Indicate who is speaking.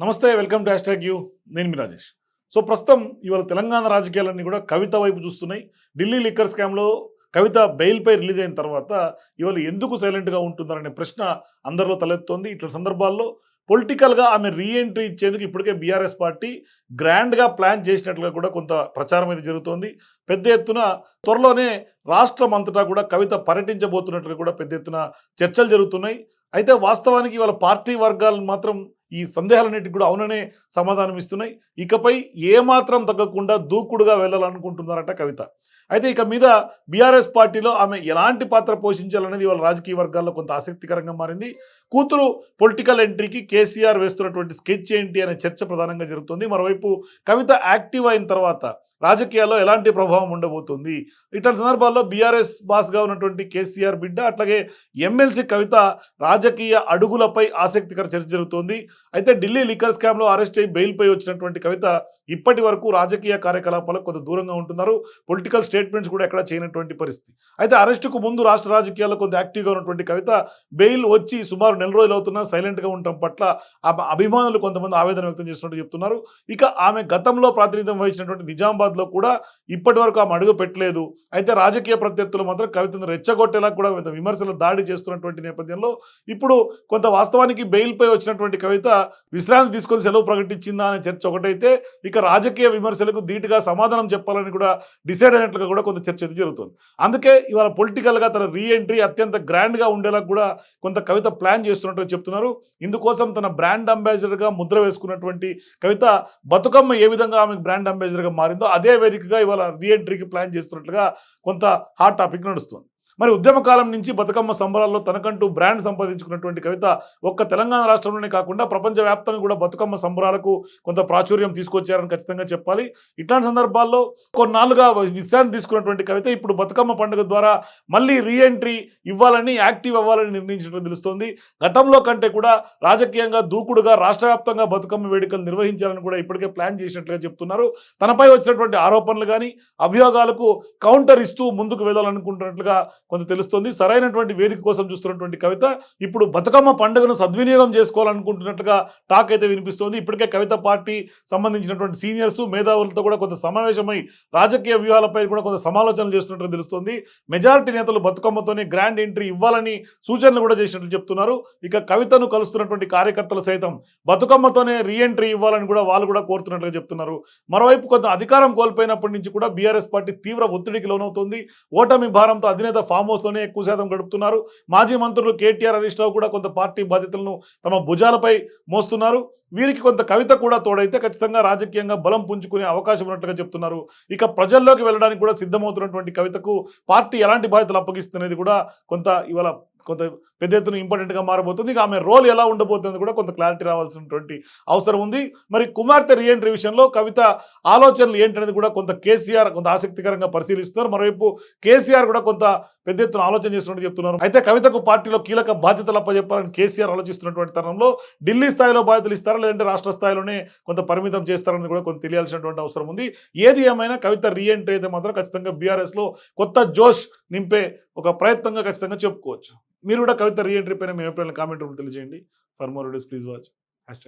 Speaker 1: నమస్తే welcome to hash you. నేను మీ Rajesh. So ప్రస్తుతం ఇవాళ తెలంగాణ రాజకీయాలన్నీ కూడా కవిత వైపు చూస్తున్నాయి. ఢిల్లీ లిక్కర్ స్కామ్లో కవిత బెయిల్పై రిలీజ్ అయిన తర్వాత ఇవాళ ఎందుకు సైలెంట్గా ఉంటున్నారనే ప్రశ్న అందరిలో తలెత్తుంది ఇట్లా సందర్భాల్లో పొలిటికల్గా ఆమె రీఎంట్రీ ఇచ్చేందుకు ఇప్పటికే బీఆర్ఎస్ పార్టీ గ్రాండ్గా ప్లాన్ చేసినట్లుగా కూడా కొంత ప్రచారం అయితే జరుగుతోంది. పెద్ద ఎత్తున త్వరలోనే రాష్ట్రం అంతటా కూడా కవిత పర్యటించబోతున్నట్లుగా కూడా పెద్ద ఎత్తున చర్చలు జరుగుతున్నాయి. అయితే వాస్తవానికి ఇవాళ పార్టీ వర్గాలు మాత్రం ఈ సందేహాలన్నిటికి కూడా అవుననే సమాధానం ఇస్తున్నాయి. ఇకపై ఏమాత్రం తగ్గకుండా దూకుడుగా వెళ్ళాలనుకుంటున్నారట కవిత. అయితే ఇక మీద బీఆర్ఎస్ పార్టీలో ఆమె ఎలాంటి పాత్ర పోషించాలనేది వాళ్ళ రాజకీయ వర్గాల్లో కొంత ఆసక్తికరంగా మారింది. కూతురు పొలిటికల్ ఎంట్రీకి కేసీఆర్ వేస్తున్నటువంటి స్కెచ్ ఏంటి అనే చర్చ ప్రధానంగా జరుగుతుంది. మరోవైపు కవిత యాక్టివ్ అయిన తర్వాత రాజకీయాల్లో ఎలాంటి ప్రభావం ఉండబోతుంది? ఇట్లాంటి సందర్భాల్లో బీఆర్ఎస్ బాస్గా ఉన్నటువంటి కేసీఆర్ బిడ్డ అట్లాగే ఎమ్మెల్సీ కవిత రాజకీయ అడుగులపై ఆసక్తికర చర్చ జరుగుతోంది. అయితే ఢిల్లీ లిక్కర్ స్కామ్లో అరెస్ట్ అయ్యి బెయిల్పై వచ్చినటువంటి కవిత ఇప్పటి వరకు రాజకీయ కార్యకలాపాలకు కొంత దూరంగా ఉంటున్నారు. పొలిటికల్ స్టేట్మెంట్స్ కూడా ఎక్కడ చేయనటువంటి పరిస్థితి. అయితే అరెస్టుకు ముందు రాష్ట్ర రాజకీయాల్లో కొంత యాక్టివ్గా ఉన్నటువంటి కవిత బెయిల్ వచ్చి సుమారు నెల రోజులు అవుతున్నా సైలెంట్గా ఉండటం పట్ల అభిమానులు కొంతమంది ఆవేదన వ్యక్తం చేస్తున్నట్టు చెప్తున్నారు. ఇక ఆమె గతంలో ప్రాతినిధ్యం వహించినటువంటి హైదరాబాద్లో కూడా ఇప్పటి వరకు ఆమె అడుగు పెట్టలేదు. అయితే రాజకీయ ప్రత్యర్థులు మాత్రం కవితను రెచ్చగొట్టేలా కూడా కొంత విమర్శలు దాడి చేస్తున్నటువంటి నేపథ్యంలో ఇప్పుడు కొంత వాస్తవానికి బెయిల్పై వచ్చినటువంటి కవిత విశ్రాంతి తీసుకొని సెలవు ప్రకటించిందా అనే చర్చ ఒకటైతే ఇక రాజకీయ విమర్శలకు ధీటుగా సమాధానం చెప్పాలని కూడా డిసైడ్ అయినట్లుగా కూడా కొంత చర్చ అయితే జరుగుతుంది. అందుకే ఇవాళ పొలిటికల్గా తన రీఎంట్రీ అత్యంత గ్రాండ్గా ఉండేలా కూడా కొంత కవిత ప్లాన్ చేస్తున్నట్టు చెప్తున్నారు. ఇందుకోసం తన బ్రాండ్ అంబాసిడర్గా ముద్ర వేసుకున్నటువంటి కవిత బతుకమ్మ ఏ విధంగా ఆమె బ్రాండ్ అంబాసిడర్గా మారిందో అదే వేదికగా ఇవాళ రీఎంట్రీకి ప్లాన్ చేస్తున్నట్లుగా కొంత హాట్ టాపిక్ నడుస్తుంది. మరి ఉద్యమ కాలం నుంచి బతుకమ్మ సంబరాల్లో తనకంటూ బ్రాండ్ సంపాదించుకున్నటువంటి కవిత ఒక్క తెలంగాణ రాష్ట్రంలోనే కాకుండా ప్రపంచవ్యాప్తంగా కూడా బతుకమ్మ సంబరాలకు కొంత ప్రాచుర్యం తీసుకొచ్చారని ఖచ్చితంగా చెప్పాలి. ఇట్లాంటి సందర్భాల్లో కొన్నాళ్ళుగా విశ్రాంతి తీసుకున్నటువంటి కవిత ఇప్పుడు బతుకమ్మ పండుగ ద్వారా మళ్ళీ రీఎంట్రీ ఇవ్వాలని యాక్టివ్ అవ్వాలని నిర్ణయించినట్టు తెలుస్తోంది. గతంలో కంటే కూడా రాజకీయంగా దూకుడుగా రాష్ట్ర బతుకమ్మ వేడుకలు నిర్వహించాలని కూడా ఇప్పటికే ప్లాన్ చేసినట్లుగా చెప్తున్నారు. తనపై వచ్చినటువంటి ఆరోపణలు కానీ అభియోగాలకు కౌంటర్ ఇస్తూ ముందుకు వెళ్ళాలనుకుంటున్నట్లుగా కొంత తెలుస్తుంది. సరైనటువంటి వేదిక కోసం చూస్తున్నటువంటి కవిత ఇప్పుడు బతుకమ్మ పండుగను సద్వినియోగం చేసుకోవాలనుకుంటున్నట్టుగా టాక్ అయితే వినిపిస్తోంది. ఇప్పటికే కవిత పార్టీ సంబంధించినటువంటి సీనియర్స్ మేధావులతో కూడా కొంత సమావేశమై రాజకీయ వ్యూహాలపై కూడా కొంత సమాలోచనలు చేస్తున్నట్టు తెలుస్తోంది. మెజారిటీ నేతలు బతుకమ్మతోనే గ్రాండ్ ఎంట్రీ ఇవ్వాలని సూచనలు కూడా చేసినట్లు చెప్తున్నారు. ఇక కవితను కలుస్తున్నటువంటి కార్యకర్తలు సైతం బతుకమ్మతోనే రీఎంట్రీ ఇవ్వాలని కూడా వాళ్ళు కూడా కోరుతున్నట్లుగా చెప్తున్నారు. మరోవైపు కొంత అధికారం కోల్పోయినప్పటి నుంచి కూడా బీఆర్ఎస్ పార్టీ తీవ్ర ఒత్తిడికి లోనవుతుంది. ఓటమి భారంతో అధినేత ఫామ్ హౌస్లోనే ఎక్కువ శాతం గడుపుతున్నారు. మాజీ మంత్రులు కేటీఆర్ హరీష్ రావు కూడా కొంత పార్టీ బాధ్యతలను తమ భుజాలపై మోస్తున్నారు. వీరికి కొంత కవిత కూడా తోడైతే ఖచ్చితంగా రాజకీయంగా బలం పుంజుకునే అవకాశం ఉన్నట్లుగా చెప్తున్నారు. ఇక ప్రజల్లోకి వెళ్ళడానికి కూడా సిద్ధమవుతున్నటువంటి కవితకు పార్టీ ఎలాంటి బాధ్యతలు అప్పగిస్తున్నది కూడా కొంత ఇవాళ కొంత పెద్ద ఎత్తున ఇంపార్టెంట్గా మారబోతుంది. ఇక ఆమె రోల్ ఎలా ఉండబోతుంది కూడా కొంత క్లారిటీ రావాల్సినటువంటి అవసరం ఉంది. మరి కుమార్తె రీఎంట్రీ విషయంలో కవిత ఆలోచనలు ఏంటనేది కూడా కొంత కేసీఆర్ కొంత ఆసక్తికరంగా పరిశీలిస్తున్నారు. మరోవైపు కేసీఆర్ కూడా కొంత పెద్ద ఎత్తున ఆలోచన చేస్తున్నట్టు చెప్తున్నారు. అయితే కవితకు పార్టీలో కీలక బాధ్యతలు అప్పచెప్పాలని కేసీఆర్ ఆలోచిస్తున్నటువంటి తరుణంలో ఢిల్లీ స్థాయిలో బాధ్యతలు ఇస్తారా లేదంటే రాష్ట్ర స్థాయిలోనే కొంత పరిమితం చేస్తారని కూడా కొంత తెలియాల్సినటువంటి అవసరం ఉంది. ఏది ఏమైనా కవిత రీఎంట్రీ అయితే మాత్రం ఖచ్చితంగా బీఆర్ఎస్లో కొత్త జోష్ నింపే ఒక ప్రయత్నంగా ఖచ్చితంగా చెప్పుకోవచ్చు. మీరు కూడా కవిత రీఎంట్రీ పైన మీ అభిప్రాయాలు కామెంట్ రూపంలో తెలియజేయండి. For more please watch hash